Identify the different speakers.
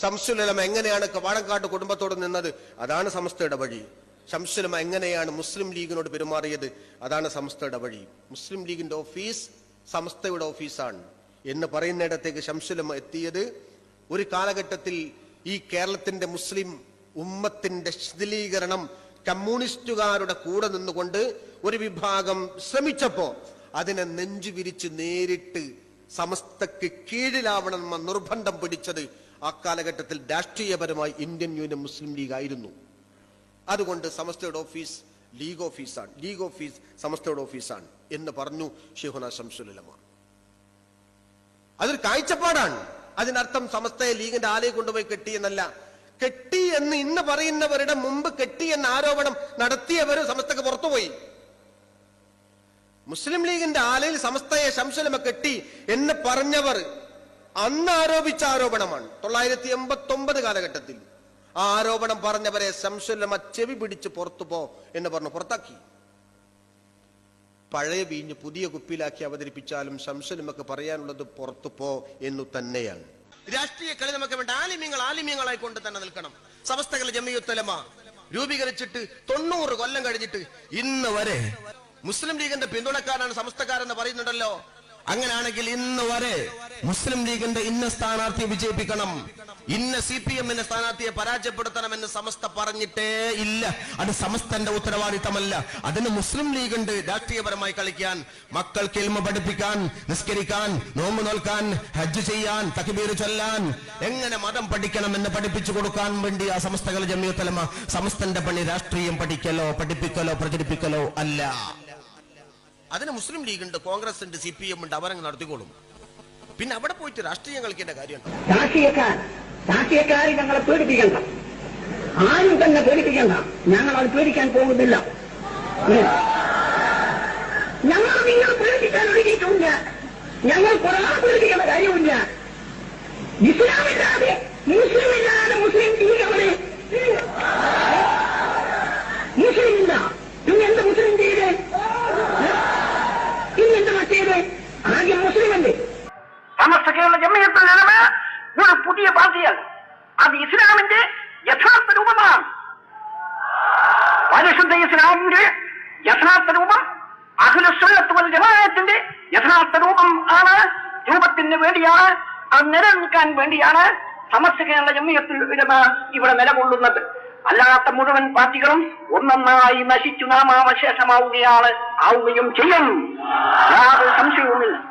Speaker 1: ശംസുലമ എങ്ങനെയാണ് വാഴക്കാട്ട് കുടുംബത്തോട് നിന്നത്? അതാണ് സമസ്തയുടെ വഴി. ശംസുലമ എങ്ങനെയാണ് മുസ്ലിം ലീഗിനോട് പെരുമാറിയത്? അതാണ് സമസ്തയുടെ വഴി. മുസ്ലിം ലീഗിന്റെ ഓഫീസ് സമസ്തയുടെ ഓഫീസാണ്. എന്ന് പറയുന്നിടത്തേക്ക് ശംസുലമ എത്തിയത് ഒരു കാലഘട്ടത്തിൽ ഈ കേരളത്തിന്റെ മുസ്ലിം ഉമ്മത്തിന്റെ ശിഥിലീകരണം കമ്മ്യൂണിസ്റ്റുകാരുടെ കൂടെ നിന്നുകൊണ്ട് ഒരു വിഭാഗം ശ്രമിച്ചപ്പോ അതിനെ നെഞ്ചു വിരിച്ച് നേരിട്ട് സമസ്തക്ക് കീഴിലാവണമെന്ന നിർബന്ധം പിടിച്ചത് ആ കാലഘട്ടത്തിൽ രാഷ്ട്രീയപരമായി ഇന്ത്യൻ യൂണിയൻ മുസ്ലിം ലീഗ് ആയിരുന്നു. അതുകൊണ്ട് സമസ്തയുടെ ഓഫീസ് ലീഗ് ഓഫീസാണ്. ലീഗ് ഓഫീസ് സമസ്തയുടെ ഓഫീസാണ് എന്ന് പറഞ്ഞു ഷെഹുന ശംസുലമ. അതൊരു കാഴ്ചപ്പാടാണ്. അതിനർത്ഥം സമസ്തയെ ലീഗിന്റെ ആലയെ കൊണ്ടുപോയി കെട്ടി എന്നല്ല. കെട്ടി എന്ന് ഇന്ന് പറയുന്നവരുടെ മുമ്പ് കെട്ടി എന്ന ആരോപണം നടത്തിയവര് സമസ്തക്ക് പുറത്തുപോയി. മുസ്ലിം ലീഗിന്റെ ആലയിൽ സമസ്തയെ ശംസുലമ കെട്ടി എന്ന് പറഞ്ഞവർ അന്ന് ആരോപിച്ച ആരോപണമാണ് തൊള്ളായിരത്തി എൺപത്തി ഒമ്പത് കാലഘട്ടത്തിൽ ആ ആരോപണം പറഞ്ഞവരെ ശംസുലമ ചെവി പിടിച്ച് പുറത്തു പോ എന്ന് പറഞ്ഞു പുറത്താക്കി. പഴയ വീഞ്ഞ് പുതിയ കുപ്പിയിലാക്കി അവതരിപ്പിച്ചാലും ശംസുലമക്ക് പറയാനുള്ളത് പുറത്തു പോ എന്നു തന്നെയാണ്. രാഷ്ട്രീയ കളി നമുക്ക് വേണ്ട. ആലിമ്യങ്ങൾ ആലിമ്യങ്ങളായി കൊണ്ട് തന്നെ നിൽക്കണം. സമസ്തകളെ ജമിയുത്തലമ രൂപീകരിച്ചിട്ട് തൊണ്ണൂറ് കൊല്ലം കഴിഞ്ഞിട്ട് ഇന്ന് വരെ മുസ്ലിം ലീഗിന്റെ പിന്തുണക്കാരാണ് സമസ്തക്കാരെന്ന് പറയുന്നുണ്ടല്ലോ. അങ്ങനെയാണെങ്കിൽ ഇന്ന് വരെ മുസ്ലിം ലീഗിന്റെ ഇന്ന സ്ഥാനാർത്ഥിയെ വിജയിപ്പിക്കണം. ഇന്ന സി പി എമ്മിന്റെ സ്ഥാനാർത്ഥിയെ പരാജയപ്പെടുത്തണമെന്ന് സമസ്ത പറഞ്ഞിട്ടേ ഇല്ല. അത് സമസ്തന്റെ ഉത്തരവാദിത്തമല്ല. അതിന് മുസ്ലിം ലീഗ് ഉണ്ട് രാഷ്ട്രീയപരമായി കളിക്കാൻ മക്കൾക്ക് എൽമ പഠിപ്പിക്കാൻ നിസ്കരിക്കാൻ നോമ്പ് നോൽക്കാൻ ഹജ്ജ് ചെയ്യാൻ തക്ബീർ ചൊല്ലാൻ എങ്ങനെ മതം പഠിക്കണം എന്ന് പഠിപ്പിച്ചു കൊടുക്കാൻ വേണ്ടി ആ സമസ്തകൾ ജമിയത്തലമ സമസ്തന്റെ പണി രാഷ്ട്രീയം പഠിക്കലോ പഠിപ്പിക്കലോ പ്രചരിപ്പിക്കലോ അല്ല. അതിന് മുസ്ലിം ലീഗ് ഉണ്ട് കോൺഗ്രസ് ഉണ്ട് സി പി എം ഉണ്ട് അവരങ്ങ് നടത്തിക്കോളും. പിന്നെ അവിടെ പോയിട്ട് രാഷ്ട്രീയം കളിക്കേണ്ട കാര്യമുണ്ട്?
Speaker 2: രാഷ്ട്രീയക്കാർ രാഷ്ട്രീയക്കാരെ ഞങ്ങളെ പേടിപ്പിക്കണ്ട. ആരും തന്നെ പേടിപ്പിക്കണ്ട. ഞങ്ങൾ അത് പേടിക്കാൻ പോകുന്നില്ല. ഞങ്ങൾ നിങ്ങൾ പേടിപ്പിക്കാൻ ഒരുങ്ങിയിട്ടില്ല ഞങ്ങൾ കൊറോണ പേടിപ്പിക്കേണ്ട കാര്യമില്ല. ഇസ്ലാമില്ലാതെ മുസ്ലിം ഇല്ലാതെ മുസ്ലിം ലീഗ് അവർ മുസ്ലിം ഇല്ല പിന്നെ എന്ത് മുസ്ലിം ചെയ്ത് ഇന്നെന്ത് മറ്റേത് ആദ്യം മുസ്ലിം അല്ലേ
Speaker 3: സമസ്ത കേരള ജമ്മിയത്തുൽ ഉലമ ഒരു പുതിയ പാർട്ടിയാണ് അത് ഇസ്ലാമിന്റെ യഥാർത്ഥ രൂപമാണ്. പരിശുദ്ധ ഇസ്ലാമിന്റെ യഥാർത്ഥ രൂപം അഖിലുസുന്നത്ത് വൽ ജമാഅത്തിന്റെ യഥാർത്ഥ രൂപം ആണ്. രൂപത്തിന് വേണ്ടിയാണ് അത് നിലനിൽക്കാൻ വേണ്ടിയാണ് സമസ്ത കേരള ജമ്മിയത്തിൽ ഇവിടെ നിലകൊള്ളുന്നത്. അല്ലാത്ത മുഴുവൻ പാർട്ടികളും ഒന്നൊന്നായി നശിച്ചു നാമാവശേഷമാവുകയാണ്. ആവുകയും ചെയ്യും. യാതൊരു സംശയവുമില്ല.